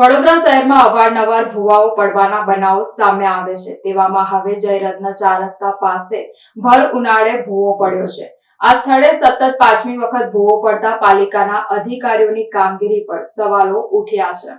વડોદરા શહેરમાં અવારનવાર ભૂવાઓ પડવાના બનાવો સામે આવે છે. તેવામાં હવે જયરત્ન ચાર રસ્તા પાસે ભર ઉનાળે ભૂવો પડ્યો છે. આ સ્થળે સતત પાંચમી વખત ભૂવો પડતા પાલિકાના અધિકારીઓની કામગીરી પર સવાલો ઉઠ્યા છે.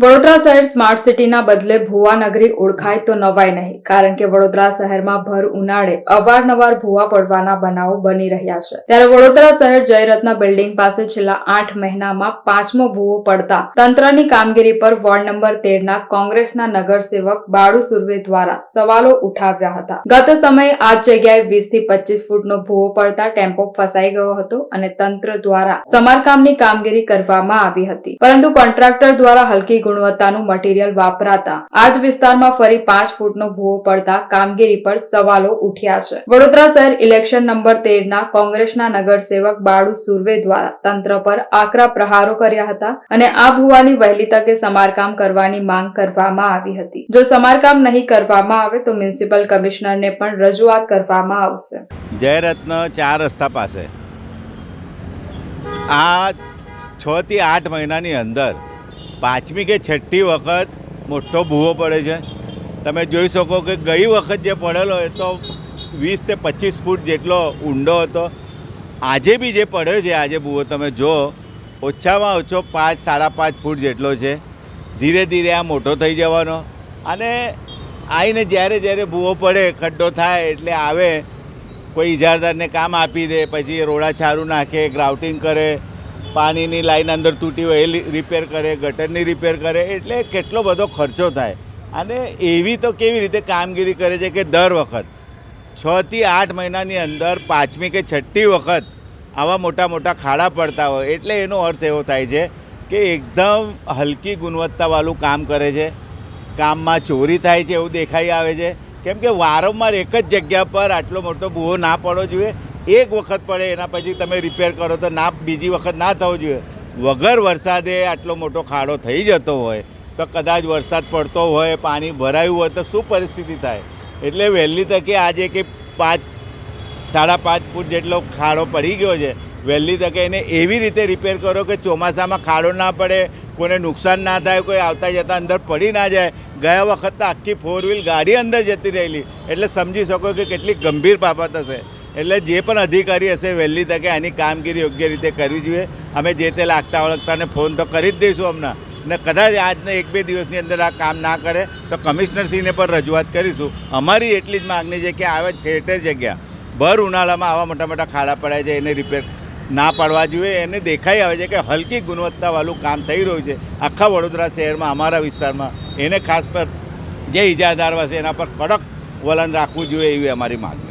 વડોદરા શહેર સ્માર્ટ સિટીના બદલે ભુવા નગરી ઓળખાય તો નવાય નહીં, કારણ કે વડોદરા શહેરમાં ભર ઉનાળે અવારનવાર ભૂવા પડવાના બનાવો બની રહ્યા છે. ત્યારે વડોદરા શહેર જયરત્ન બિલ્ડિંગ પાસે છેલ્લા આઠ મહિનામાં પાંચમો ભૂવો પડતા તંત્રની કામગીરી પર વોર્ડ નંબર તેરના કોંગ્રેસના નગરસેવક બાળુ સુર્વે દ્વારા સવાલો ઉઠાવ્યા હતા. ગત સમયે આ જગ્યાએ વીસથી પચીસ ફૂટનો ભૂવો પડતા ટેમ્પો ફસાઈ ગયો હતો અને તંત્ર દ્વારા સમારકામની કામગીરી કરવામાં આવી હતી. પરંતુ કોન્ટ્રાક્ટર દ્વારા હલકી ગુણવત્તાનું મટીરીયલ વાપરાતા. આ જ વિસ્તારમાં ફરી પાંચ ફૂટનો ભૂવો પડતા કામગીરી પર સવાલો ઉઠ્યા છે. વડોદરા શહેર ઇલેક્શન નંબર તેરના કોંગ્રેસના નગરસેવક બાળુ સુર્વે દ્વારા તંત્ર પર આકરા પ્રહારો કર્યા હતા અને આ ભૂવાની વહેલી તકે સમારકામ કરવાની માંગ કરવામાં આવી હતી. જો સમારકામ નહીં કરવામાં આવે તો મ્યુનિસિપલ કમિશનરને પણ રજૂઆત કરવામાં આવશે. જયરત્ન ચાર રસ્તા પાસે. આ છ થી આઠ મહિનાની અંદર પાંચમી કે છઠ્ઠી વખત મોટો ભૂવો પડે છે. તમે જોઈ શકો કે ગઈ વખત જે પડેલો એ તો વીસ તે પચીસ ફૂટ જેટલો ઊંડો હતો. આજે બી જે પડ્યો છે, આજે ભૂવો તમે જો ઓછામાં ઓછો પાંચ, સાડા પાંચ ફૂટ જેટલો છે. ધીરે ધીરે આ મોટો થઈ જવાનો. અને આવીને જ્યારે જ્યારે ભૂવો પડે, ખડ્ડો થાય એટલે આવે, કોઈ ઇજારદારને કામ આપી દે, પછી રોડા છારું નાખે, ગ્રાઉટિંગ કરે પાણીની લાઈન અંદર તૂટી હોય એ રિપેર કરે, ગટરની રિપેર કરે, એટલે કેટલો બધો ખર્ચો થાય. અને એવી તો કેવી રીતે કામગીરી કરે છે કે દર વખત છથી આઠ મહિનાની અંદર પાંચમી કે છઠ્ઠી વખત આવા મોટા મોટા ખાડા પડતા હોય, એટલે એનો અર્થ એવો થાય છે કે એકદમ હલકી ગુણવત્તાવાળું કામ કરે છે. કામમાં ચોરી થાય છે એવું દેખાઈ આવે છે. કેમ કે વારંવાર એક જ જગ્યા પર આટલો મોટો ભૂવો ના પડવો જોઈએ. એક વખત પડે, એના પછી તમે રિપેર કરો તો ના, બીજી વખત ના થવો જોઈએ. વગર વરસાદે આટલો મોટો ખાડો થઈ જતો હોય, તો કદાચ વરસાદ પડતો હોય, પાણી ભરાયું હોય, તો શું પરિસ્થિતિ થાય? એટલે વહેલી તકે આજે કે પાંચ, સાડા પાંચ ફૂટ જેટલો ખાડો પડી ગયો છે, વહેલી તકે એને એવી રીતે રિપેર કરો કે ચોમાસામાં ખાડો ના પડે, કોઈને નુકસાન ના થાય, કોઈ આવતા જતા અંદર પડી ના જાય. ગયા વખત તો આખી ફોર વ્હીલ ગાડી અંદર જતી રહેલી. એટલે સમજી શકો કે કેટલી ગંભીર બાબત હશે. એટલે જે પણ અધિકારી હશે વહેલી તકે આની કામગીરી યોગ્ય રીતે કરવી જોઈએ. અમે જે તે લાગતા ઓળખતાને ફોન તો કરી જ દઈશું હમણાં ને કદાચ આજને એક બે દિવસની અંદર આ કામ ના કરે તો કમિશનરશ્રીને પણ રજૂઆત કરીશું. અમારી એટલી જ માગણી છે કે આવે ઠેર જગ્યા. ભર ઉનાળામાં આવા મોટા મોટા ખાડા પડાય છે એને રિપેર ના પાડવા જોઈએ. એને દેખાઈ આવે છે કે હલકી ગુણવત્તાવાળું કામ થઈ રહ્યું છે. આખા વડોદરા શહેરમાં, અમારા વિસ્તારમાં. એને ખાસ પર જે ઇજાદાર હશે એના પર કડક વલણ રાખવું જોઈએ એવી અમારી માગણી